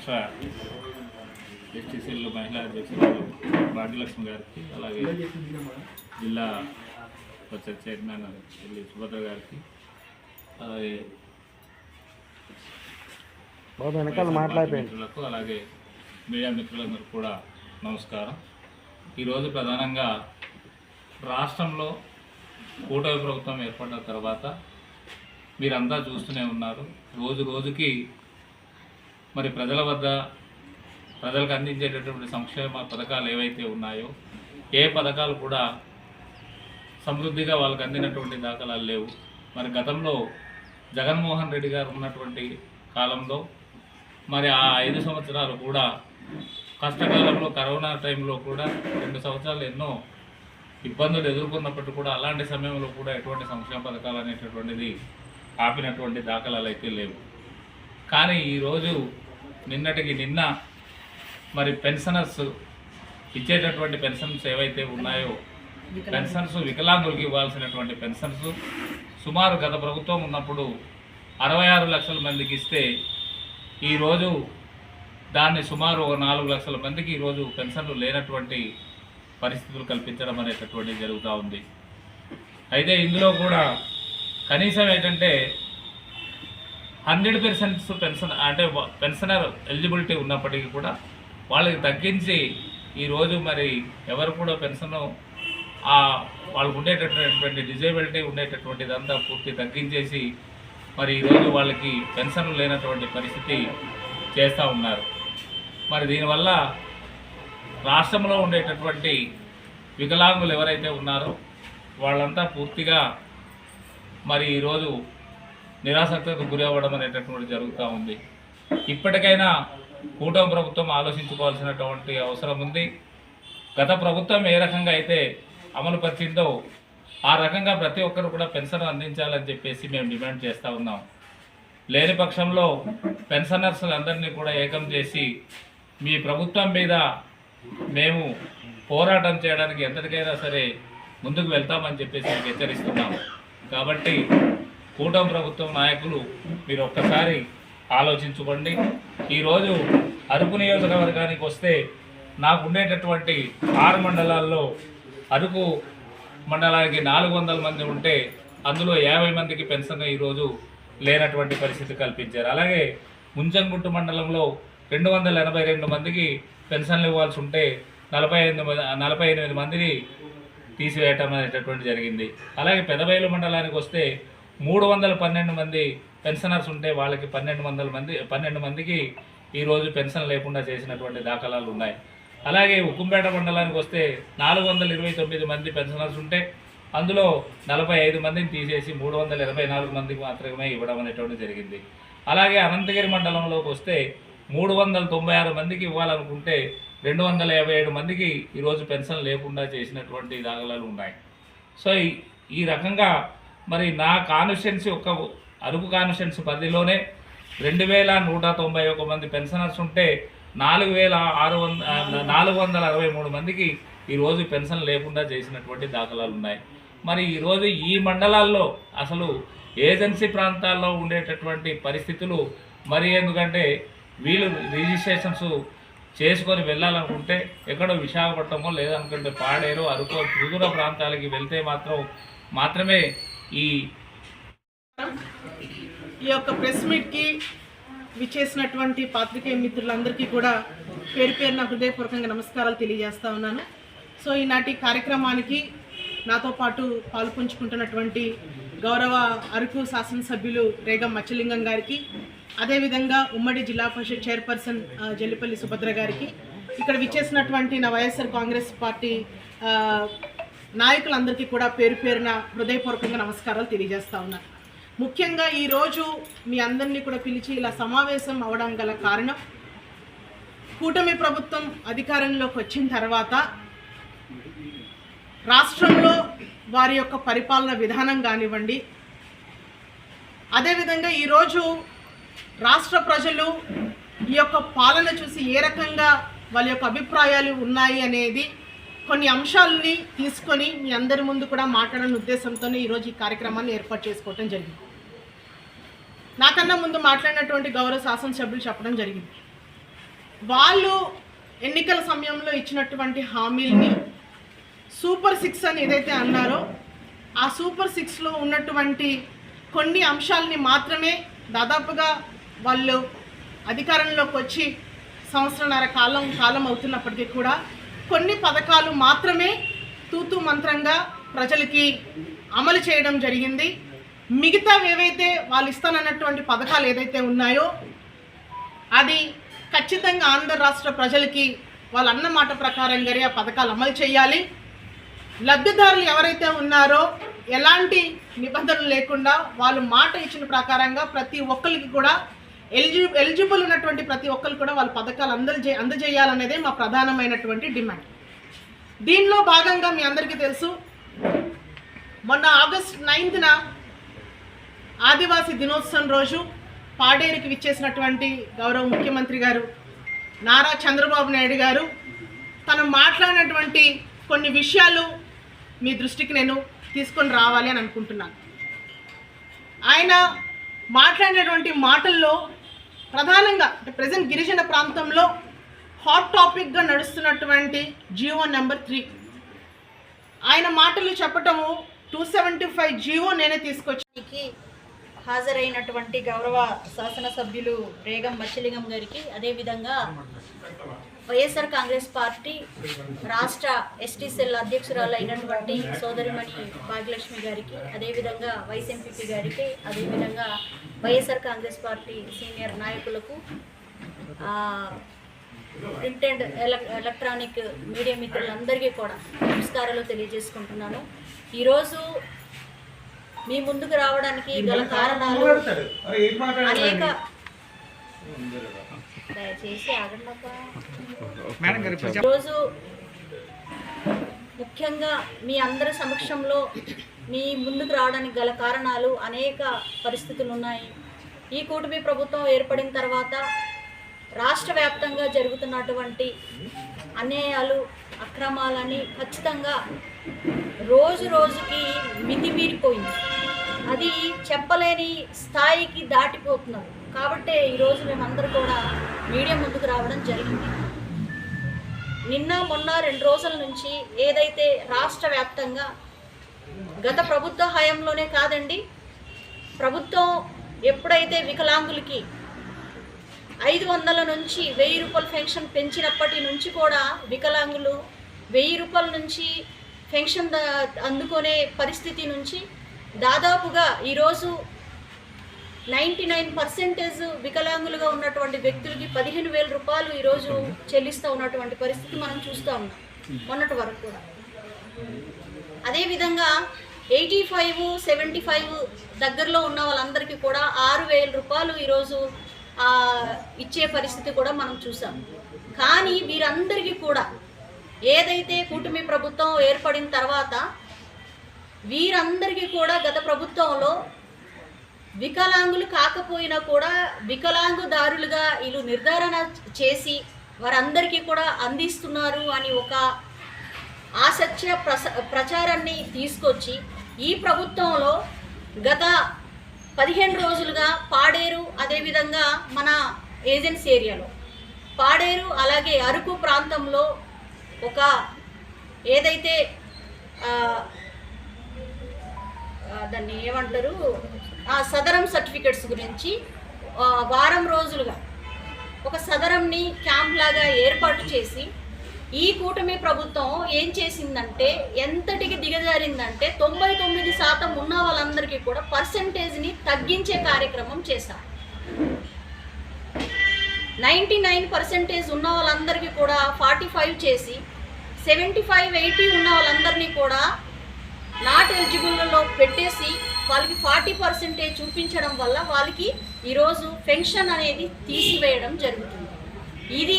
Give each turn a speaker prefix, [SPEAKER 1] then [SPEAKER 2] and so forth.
[SPEAKER 1] రాష్ట్ర ఎస్టీసీఎల్ మహిళా అధ్యక్షురాలు భాగ్యలక్ష్మి గారికి అలాగే జిల్లా పరిషత్ చైర్మన్ ఎల్లి సుభద్ర గారికి అలాగే మిత్రులకు అలాగే మీడియా మిత్రులందరూ కూడా నమస్కారం. ఈరోజు ప్రధానంగా రాష్ట్రంలో కూటమి ప్రభుత్వం ఏర్పడిన తర్వాత మీరంతా చూస్తూనే ఉన్నారు. రోజు రోజుకి మరి ప్రజల వద్ద ప్రజలకు అందించేటటువంటి సంక్షేమ పథకాలు ఏవైతే ఉన్నాయో ఏ పథకాలు కూడా సమృద్ధిగా వాళ్ళకి అందినటువంటి దాఖలాలు లేవు. మరి గతంలో జగన్మోహన్ రెడ్డి గారు ఉన్నటువంటి కాలంలో మరి ఆ ఐదు సంవత్సరాలు కూడా కష్టకాలంలో కరోనా టైంలో కూడా రెండు సంవత్సరాలు ఎన్నో ఇబ్బందులు ఎదుర్కొన్నప్పటికీ కూడా అలాంటి సమయంలో కూడా ఎటువంటి సంక్షేమ పథకాలు అనేటటువంటిది ఆపినటువంటి దాఖలాలు అయితే లేవు. కానీ ఈరోజు నిన్నటికి నిన్న మరి పెన్షనర్స్ ఇచ్చేటటువంటి పెన్షన్స్ ఏవైతే ఉన్నాయో పెన్షన్స్ వికలాంగులకు ఇవ్వాల్సినటువంటి పెన్షన్స్ సుమారు గత ప్రభుత్వం ఉన్నప్పుడు అరవై ఆరు లక్షల మందికి ఇస్తే ఈరోజు దాన్ని సుమారు ఒక నాలుగు లక్షల మందికి ఈరోజు పెన్షన్లు లేనటువంటి పరిస్థితులు కల్పించడం అనేటటువంటిది జరుగుతూ ఉంది. అయితే ఇందులో కూడా కనీసం ఏంటంటే హండ్రెడ్ పర్సెంట్స్ పెన్షన్ అంటే పెన్షనర్ ఎలిజిబిలిటీ ఉన్నప్పటికీ కూడా వాళ్ళకి తగ్గించి ఈరోజు మరి ఎవరు కూడా పెన్షన్ వాళ్ళకు ఉండేటటువంటి డిజేబిలిటీ ఉండేటటువంటిదంతా పూర్తి తగ్గించేసి మరి ఈరోజు వాళ్ళకి పెన్షన్ లేనటువంటి పరిస్థితి చేస్తూ ఉన్నారు. మరి దీనివల్ల రాష్ట్రంలో ఉండేటటువంటి వికలాంగులు ఎవరైతే ఉన్నారో వాళ్ళంతా పూర్తిగా మరి ఈరోజు నిరాసక్తకు గురి అవ్వడం అనేటటువంటి జరుగుతూ ఉంది. ఇప్పటికైనా కూటమి ప్రభుత్వం ఆలోచించుకోవాల్సినటువంటి అవసరం ఉంది. గత ప్రభుత్వం ఏ రకంగా అయితే అమలు పరిచిందో ఆ రకంగా ప్రతి ఒక్కరు కూడా పెన్షన్ అందించాలని చెప్పేసి మేము డిమాండ్ చేస్తూ ఉన్నాం. లేని పక్షంలో పెన్షనర్స్లందరినీ కూడా ఏకం చేసి మీ ప్రభుత్వం మీద మేము పోరాటం చేయడానికి ఎంతటికైనా సరే ముందుకు వెళ్తామని చెప్పేసి మీకు హెచ్చరిస్తున్నాం. కాబట్టి కూటమి ప్రభుత్వం నాయకులు మీరు ఒక్కసారి ఆలోచించుకోండి. ఈరోజు అరకు నియోజకవర్గానికి వస్తే నాకు ఉండేటటువంటి ఆరు మండలాల్లో అరకు మండలానికి నాలుగు వందల మంది ఉంటే అందులో యాభై మందికి పెన్షన్ ఈరోజు లేనటువంటి పరిస్థితి కల్పించారు. అలాగే ముంచంగుట్టు మండలంలో రెండు వందల ఎనభై రెండు మందికి పెన్షన్లు ఇవ్వాల్సి ఉంటే నలభై ఎనిమిది మంది- నలభై ఎనిమిది మందిని తీసివేయటం అనేటటువంటి జరిగింది. అలాగే పెదబయలు మండలానికి వస్తే మూడు వందల పన్నెండు మంది పెన్షనర్స్ ఉంటే వాళ్ళకి పన్నెండు వందల మంది పన్నెండు మందికి ఈరోజు పెన్షన్ లేకుండా చేసినటువంటి దాఖలాలు ఉన్నాయి. అలాగే ఉక్కుంపేట మండలానికి వస్తే నాలుగు వందల ఇరవై తొమ్మిది మంది పెన్షనర్స్ ఉంటే అందులో నలభై ఐదు మందిని తీసేసి మూడు వందల ఇరవై నాలుగు మందికి మాత్రమే ఇవ్వడం అనేటువంటి జరిగింది. అలాగే అనంతగిరి మండలంలోకి వస్తే మూడు వందల తొంభై ఆరు మందికి ఇవ్వాలనుకుంటే రెండు వందల యాభై ఏడు మందికి ఈరోజు పెన్షన్ లేకుండా చేసినటువంటి దాఖలాలు ఉన్నాయి. సో ఈ- ఈ రకంగా మరి నా కాన్స్టిట్యున్సీ ఒక అరకు కాన్స్టిట్యున్సీ పరిధిలోనే రెండు వేల నూట తొంభై ఒక మంది పెన్షనర్స్ ఉంటే నాలుగు వేల ఆరు వంద నాలుగు వందల అరవై మూడు మందికి ఈరోజు పెన్షన్ లేకుండా చేసినటువంటి దాఖలాలు ఉన్నాయి. మరి ఈరోజు ఈ మండలాల్లో అసలు ఏజెన్సీ ప్రాంతాల్లో ఉండేటటువంటి పరిస్థితులు మరి ఎందుకంటే వీళ్ళు రిజిస్ట్రేషన్స్ చేసుకొని వెళ్ళాలనుకుంటే ఎక్కడో విశాఖపట్నమో లేదనుకుంటే పాడేరు అరకు సుదూర ప్రాంతాలకి వెళ్తే మాత్రం మాత్రమే ఈ
[SPEAKER 2] ఈ యొక్క ప్రెస్ మీట్కి విచ్చేసినటువంటి పాత్రికేయ మిత్రులందరికీ కూడా పేరు పేరున హృదయపూర్వకంగా నమస్కారాలు తెలియజేస్తా ఉన్నాను. సో ఈనాటి కార్యక్రమానికి నాతో పాటు పాల్పంచుకుంటున్నటువంటి గౌరవ అరకు శాసనసభ్యులు రేగం మచ్చలింగం గారికి అదేవిధంగా ఉమ్మడి జిల్లా పరిషత్ చైర్పర్సన్ జల్లిపల్లి సుభద్ర గారికి ఇక్కడ విచ్చేసినటువంటి నా వైఎస్ఆర్ కాంగ్రెస్ పార్టీ నాయకులందరికీ కూడా పేరు పేరున హృదయపూర్వకంగా నమస్కారాలు తెలియజేస్తా ఉన్నాను ముఖ్యంగా ఈరోజు మీ అందరినీ కూడా పిలిచి ఇలా సమావేశం అవడం గల కారణం కూటమి ప్రభుత్వం అధికారంలోకి వచ్చిన తర్వాత రాష్ట్రంలో వారి యొక్క పరిపాలన విధానం కానివ్వండి అదేవిధంగా ఈరోజు రాష్ట్ర ప్రజలు ఈ యొక్క పాలన చూసి ఏ రకంగా వాళ్ళ యొక్క అభిప్రాయాలు ఉన్నాయి అనేది కొన్ని అంశాలని తీసుకొని మీ అందరి ముందు కూడా మాట్లాడని ఉద్దేశంతోనే ఈరోజు ఈ కార్యక్రమాన్ని ఏర్పాటు చేసుకోవటం జరిగింది. నాకన్నా ముందు మాట్లాడినటువంటి గౌరవ శాసనసభ్యులు చెప్పడం జరిగింది. వాళ్ళు ఎన్నికల సమయంలో ఇచ్చినటువంటి హామీల్ని సూపర్ సిక్స్ అని ఏదైతే అన్నారో ఆ సూపర్ సిక్స్లో ఉన్నటువంటి కొన్ని అంశాలని మాత్రమే దాదాపుగా వాళ్ళు అధికారంలోకి వచ్చి సంవత్సరంన్నర కాలం కాలం అవుతున్నప్పటికీ కూడా కొన్ని పథకాలు మాత్రమే తూతు మంత్రంగా ప్రజలకి అమలు చేయడం జరిగింది. మిగతా ఏవైతే వాళ్ళు ఇస్తానన్నటువంటి పథకాలు ఏదైతే ఉన్నాయో అది ఖచ్చితంగా ఆంధ్ర రాష్ట్ర ప్రజలకి వాళ్ళ అన్న మాట ప్రకారంగానే ఆ పథకాలు అమలు చేయాలి. లబ్ధిదారులు ఎవరైతే ఉన్నారో ఎలాంటి నిబంధనలు లేకుండా వాళ్ళు మాట ఇచ్చిన ప్రకారంగా ప్రతి ఒక్కరికి కూడా ఎలిజి ఎలిజిబుల్ ఉన్నటువంటి ప్రతి ఒక్కరు కూడా వాళ్ళ పథకాలు అందజే అందజేయాలనేదే మా ప్రధానమైనటువంటి డిమాండ్. దీనిలో భాగంగా మీ అందరికీ తెలుసు మొన్న ఆగస్ట్ నైన్త్న ఆదివాసీ దినోత్సవం రోజు పాడేరుకి విచ్చేసినటువంటి గౌరవ ముఖ్యమంత్రి గారు నారా చంద్రబాబు నాయుడు గారు తను మాట్లాడినటువంటి కొన్ని విషయాలు మీ దృష్టికి నేను తీసుకొని రావాలి అని అనుకుంటున్నాను. ఆయన మాట్లాడినటువంటి మాటల్లో ప్రధానంగా అంటే ప్రజెంట్ గిరిజన ప్రాంతంలో హాట్ టాపిక్గా నడుస్తున్నటువంటి జియో నెంబర్ త్రీ ఆయన మాటలు చెప్పటము టూ సెవెంటీ ఫైవ్ జియో నేనే తీసుకొచ్చి
[SPEAKER 3] హాజరైనటువంటి గౌరవ శాసనసభ్యులు రేగం మత్స్యలింగం గారికి అదేవిధంగా వైఎస్ఆర్ కాంగ్రెస్ పార్టీ రాష్ట్ర ఎస్టీ సెల్ అధ్యక్షురాలు అయినటువంటి సోదరిమణి భాగ్యలక్ష్మి గారికి అదేవిధంగా వైస్ ఎంపీపీ గారికి అదేవిధంగా వైఎస్ఆర్ కాంగ్రెస్ పార్టీ సీనియర్ నాయకులకు print and elec electronic media మిత్రులందరికీ కూడా నమస్కారాలు తెలియజేసుకుంటున్నాను. ఈరోజు మీ ముందుకు రావడానికి గల కారణాలు అనేక దయచేసి. ఈరోజు ముఖ్యంగా మీ అందరి సమక్షంలో మీ ముందుకు రావడానికి గల కారణాలు అనేక పరిస్థితులు ఉన్నాయి. ఈ కూటమి ప్రభుత్వం ఏర్పడిన తర్వాత రాష్ట్ర వ్యాప్తంగా జరుగుతున్నటువంటి అన్యాయాలు అక్రమాలని ఖచ్చితంగా రోజు రోజుకి మితిమీరిపోయింది. అది చెప్పలేని స్థాయికి దాటిపోతున్నారు. కాబట్టి ఈరోజు మేమందరూ కూడా మీడియా ముందుకు రావడం జరిగింది. నిన్న మొన్న రెండు రోజుల నుంచి ఏదైతే రాష్ట్ర వ్యాప్తంగా గత ప్రభుత్వ హయాంలోనే కాదండి ప్రభుత్వం ఎప్పుడైతే వికలాంగులకి ఐదు వందల నుంచి వెయ్యి రూపాయల పెన్షన్ పెంచినప్పటి నుంచి కూడా వికలాంగులు వెయ్యి రూపాయల నుంచి పెన్షన్ అందుకునే పరిస్థితి నుంచి దాదాపుగా ఈరోజు నైంటీ నైన్ పర్సెంటేజ్ వికలాంగులుగా ఉన్నటువంటి వ్యక్తులకి పదిహేను వేల రూపాయలు ఈరోజు చెల్లిస్తూ ఉన్నటువంటి పరిస్థితి మనం చూస్తూ ఉన్నాం మొన్నటి వరకు కూడా. అదేవిధంగా ఎయిటీ ఫైవ్ సెవెంటీ ఫైవ్ దగ్గరలో ఉన్న వాళ్ళందరికీ కూడా ఆరు వేల రూపాయలు ఈరోజు ఇచ్చే పరిస్థితి కూడా మనం చూసాం. కానీ వీరందరికీ కూడా ఏదైతే కూటమి ప్రభుత్వం ఏర్పడిన తర్వాత వీరందరికీ కూడా గత ప్రభుత్వంలో వికలాంగులు కాకపోయినా కూడా వికలాంగుదారులుగా వీళ్ళు నిర్ధారణ చేసి వారందరికీ కూడా అందిస్తున్నారు అని ఒక ఆసత్య ప్రస ప్రచారాన్ని తీసుకొచ్చి ఈ ప్రభుత్వంలో గత పదిహేను రోజులుగా పాడేరు అదేవిధంగా మన ఏజెన్సీ ఏరియాలో పాడేరు అలాగే అరకు ప్రాంతంలో ఒక ఏదైతే దాన్ని ఏమంటారు? ఆ సదరం సర్టిఫికెట్స్ గురించి వారం రోజులుగా ఒక సదరంని క్యాంప్ లాగా ఏర్పాటు చేసి ఈ కూటమి ప్రభుత్వం ఏం చేసిందంటే ఎంతటికి దిగజారిందంటే తొంభై తొమ్మిది శాతం ఉన్న వాళ్ళందరికీ కూడా పర్సంటేజ్ని తగ్గించే కార్యక్రమం చేశారు. నైంటీ నైన్ పర్సెంటేజ్ ఉన్న వాళ్ళందరికీ కూడా ఫార్టీ ఫైవ్ చేసి సెవెంటీ ఫైవ్ ఎయిటీ ఉన్న వాళ్ళందరినీ కూడా నాట్ ఎలిజిబుల్లో పెట్టేసి వాళ్ళకి ఫార్టీ పర్సెంటేజ్ చూపించడం వల్ల వాళ్ళకి ఈరోజు పెన్షన్ అనేది తీసివేయడం జరుగుతుంది. ఇది